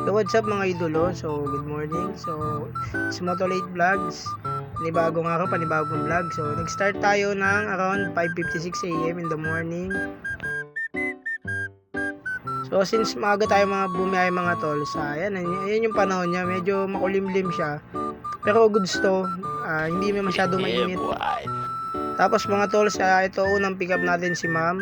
So what's up mga idolo? So good morning. So it's Motolate Vlogs. Panibagong araw, panibagong vlog. So nag-start tayo ng around 5.56 a.m. in the morning. So since maaga tayo mga bumiyahe mga tol, sa ayan, yun yung panahon niya. Medyo makulimlim siya. Pero goods to. Ah, hindi may masyado mainit. Tapos mga tol, sa ito unang pick up natin si ma'am.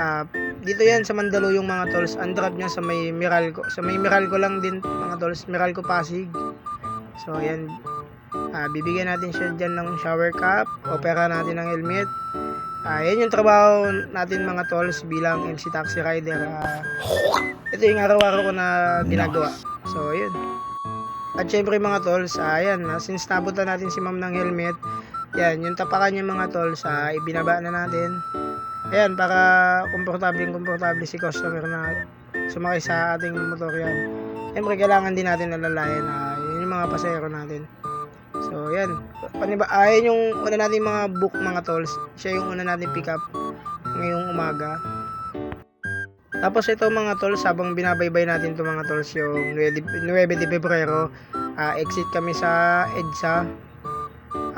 Ah, dito yan sa Mandaluyong mga tolls. Ang drop niya sa may Meralco. Sa may Meralco lang din mga tolls. Meralco Pasig. So ayan. Ah, bibigyan natin siya dyan ng shower cap. Opera natin ng helmet. Ah, yan yung trabaho natin mga tolls bilang MC Taxi Rider. Ah, ito yung araw-araw ko na ginagawa. So ayun. At syempre mga tolls, ah, ayan, ah, since nabutan natin si ma'am ng helmet, yan, yung tapakan niya mga tolls, ah, ibinaba na natin. Ayan, para komportable komportable si customer na sumakay sa ating motor yan. Siyempre, kailangan din natin alalayan na yun yung mga pasahero natin. So, yan. Paniba, ayan yung una natin mga book mga tolls. Siya yung una natin pick up ngayong umaga. Tapos ito mga tolls, habang binabaybay natin to mga tolls yung 9 de Pebrero, ah, exit kami sa EDSA.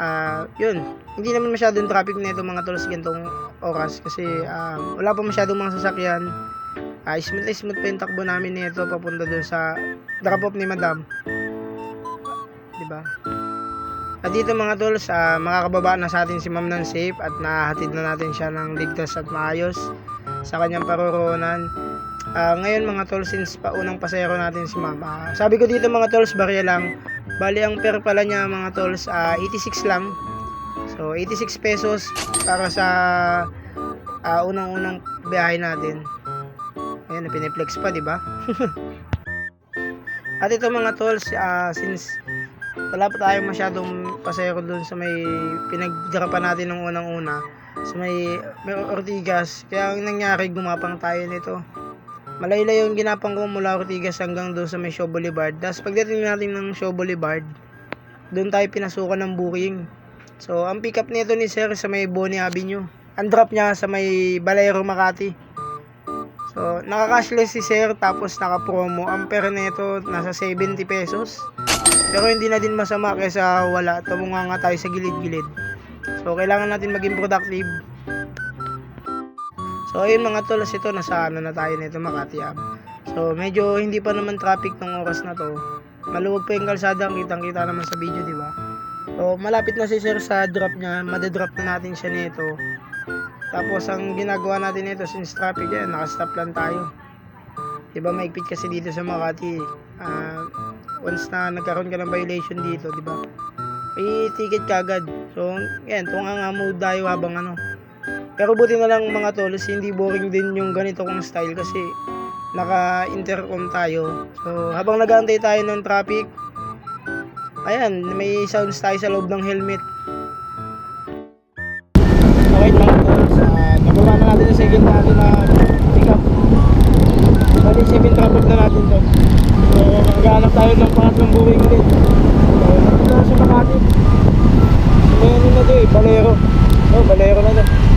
Ah, yun, hindi naman masyadong traffic nito mga tolls gantong oras kasi ah, wala pa masyadong mga sasakyan. Ah, smooth na smooth pa yung takbo namin nito papunta doon sa drop off ni Madam. 'Di ba? At dito mga tolls, ah, makakababa na sa atin si Ma'am ng safe at nahatid na natin siya ng ligtas at maayos sa kanyang paroroonan. Ah, ngayon mga tolls, since pa unang pasahero natin si Ma'am. ah, sabi ko dito mga tolls, barya lang. Bali ang per pala niya mga tolls, ah, 86 lang. So 86 pesos para sa ah, unang-unang biyahe natin. Ayan, piniplex pa, di ba? At ito mga tolls, ah, since wala pa tayong masyadong pasahero dun sa may pinagdarapan natin ng unang-una sa may, may Ortigas. Kaya ang nangyari gumapang tayo nito. Malaylay yung ginapang ko mula Ortigas hanggang doon sa may Shaw Boulevard. Tapos pagdating natin ng Shaw Boulevard doon tayo pinasukan ng booking. So ang pick up nito ni sir sa may Bonnie Avenue. Ang drop niya sa may Balero Makati. So naka-cashless si sir tapos naka-promo. Ang pera nito nasa 70 pesos. Pero hindi na din masama kaysa wala. Tumunga nga tayo sa gilid-gilid. So, kailangan natin maging productive. So, ayun mga tulas ito. Nasa ano na tayo nito Makati Ave. So, medyo hindi pa naman traffic ng oras na to. Maluwag pa yung kalsada. Kitang-kita naman sa video, di ba? So, malapit na si sir sa drop niya. Madadrop na natin siya nito. Tapos, ang ginagawa natin nito, since traffic yan, nakastop lang tayo. Di ba, maigpit kasi dito sa Makati. Ah, once na nagkaroon ka ng violation dito, di ba? May ticket kagad. So, yan, tunga nga mo tayo habang ano. Pero buti na lang mga tolos, hindi boring din yung ganito kong style kasi naka-intercom tayo. So, habang nag-aantay tayo ng traffic, ayan, may sounds tayo sa loob ng helmet. Okay mga tolos, uh, nagawa na natin yung second natin na pick up. Bali, 7 traffic na natin to. So, maghanap tayo ng pangatlong buwing ulit. So, nandito na sa Makati. So, may ano na to eh, Balero. Oh, Balero na to.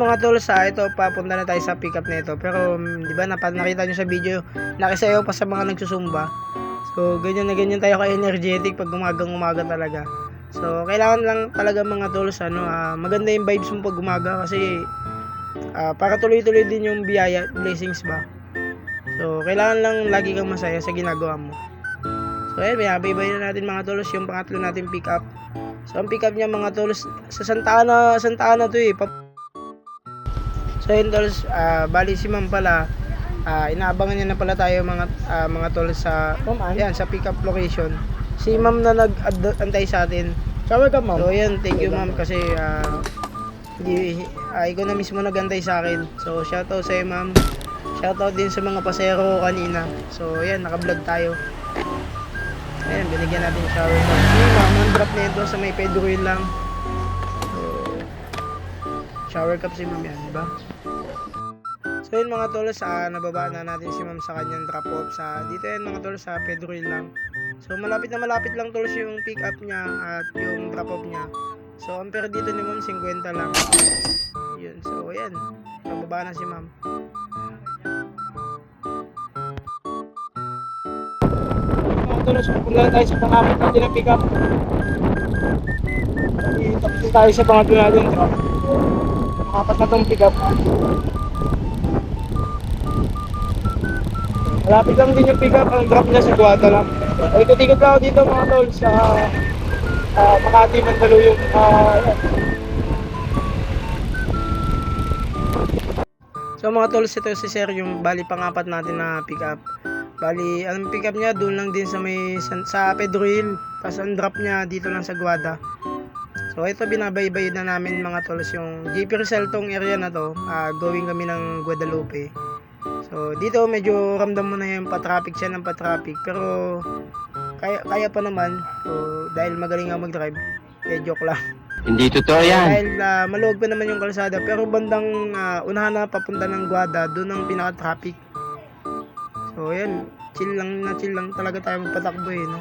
Mga tol, sa ito, papunta na tayo sa pickup nito. Pero, mm, di ba, napa- nakita nyo sa video, nakisayaw pa sa mga nagsusumba. So, ganyan na ganyan tayo ka-energetic pag umagang umaga talaga. So, kailangan lang talaga mga tol, ano, ah, maganda yung vibes mo pag umaga kasi ah, para tuloy-tuloy din yung biyaya, blessings ba. So, kailangan lang lagi kang masaya sa ginagawa mo. So ayun, binabaybay na natin mga tolos yung pangatlo natin pick up. So ang pick up niya mga tolos sa Santa Ana, Santa Ana to eh. So ayun tolos, ah, bali si ma'am pala, ah, inaabangan niya na pala tayo mga ah, mga tolos sa yan, sa pick up location. Si ma'am na nag-antay sa atin. Sabi ka, ma'am. So ayun, thank you ma'am kasi ah, hindi, ah, ikaw na mismo nagantay sa akin. So shoutout sa iyo ma'am. Shoutout din sa mga pasero ko kanina. So, ayan, naka-vlog tayo. Ayan, binigyan natin shower cup. Yung ma'am, drop na ito sa may Pedro lang. Shower cup si ma'am yan, di ba? So yun mga tol, sa nababa na natin si ma'am sa kanyang drop off sa dito yan mga tol sa Pedro Hill lang. So malapit na malapit lang tol yung pick up niya at yung drop off niya. So ang pera dito ni ma'am 50 lang. Yun, so ayan. Nababa na si ma'am. Mga tol, so punta tayo sa pangamit natin na pick up. Tapos tayo sa pangatlo natin drop. Makapat na tong pick up. Malapit lang din yung pick up, ang drop niya sa Guada lang. Ikot-ikot lang ako dito mga tol sa uh, Makati, Mandaluyong. Uh, so mga tol, ito si Sir yung bali pangapat natin na pick up. Bali, ang pick up niya doon lang din sa may sa, sa Pedro Hill. Tapos ang drop niya dito lang sa Guada. So ito binabaybay na namin mga tols yung JP Rizal tong area na to. ah, going kami ng Guadalupe. So dito medyo ramdam mo na yung pa-traffic siya ng pa-traffic pero kaya kaya pa naman. So dahil magaling nga mag-drive. Eh joke lang. Hindi totoo yan. Dahil uh, maluwag pa naman yung kalsada pero bandang ah, unahan na papunta ng Guada, doon ang pinaka-traffic. So yan, chill lang na chill lang talaga tayo magpatakbo eh, no?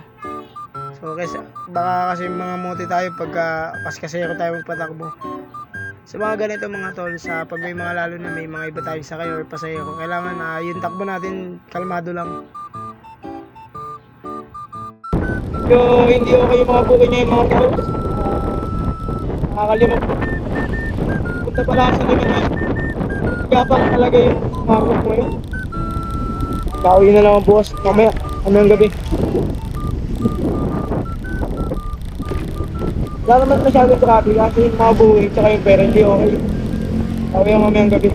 So kasi baka kasi mga mote tayo pagka paskasero tayo magpatakbo. Sa mga ganito mga tol, sa pag may mga lalo na may mga iba tayong sakay or pasahero, kailangan na yung takbo natin kalmado lang. Yo, hindi okay yung mga bukin niya yung mga tol. Nakakalimot. Punta pala sa naman yan. Gapang talaga yung market mo yun. Bawi na lang ang bukas. Mamaya, ano yung gabi. Wala naman masyadong traffic kasi yung mga buhay tsaka yung pera hindi okay. Bawi ang mamayang gabi.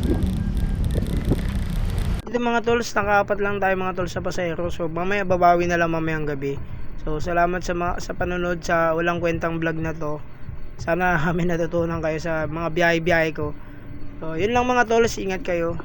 Dito mga tools, nakaapat lang tayo mga tools sa pasahero. So mamaya babawi na lang mamayang gabi. So salamat sa mga, sa panonood sa walang kwentang vlog na to. Sana may natutunan kayo sa mga biyahe-biyahe ko. So yun lang mga tools, ingat kayo.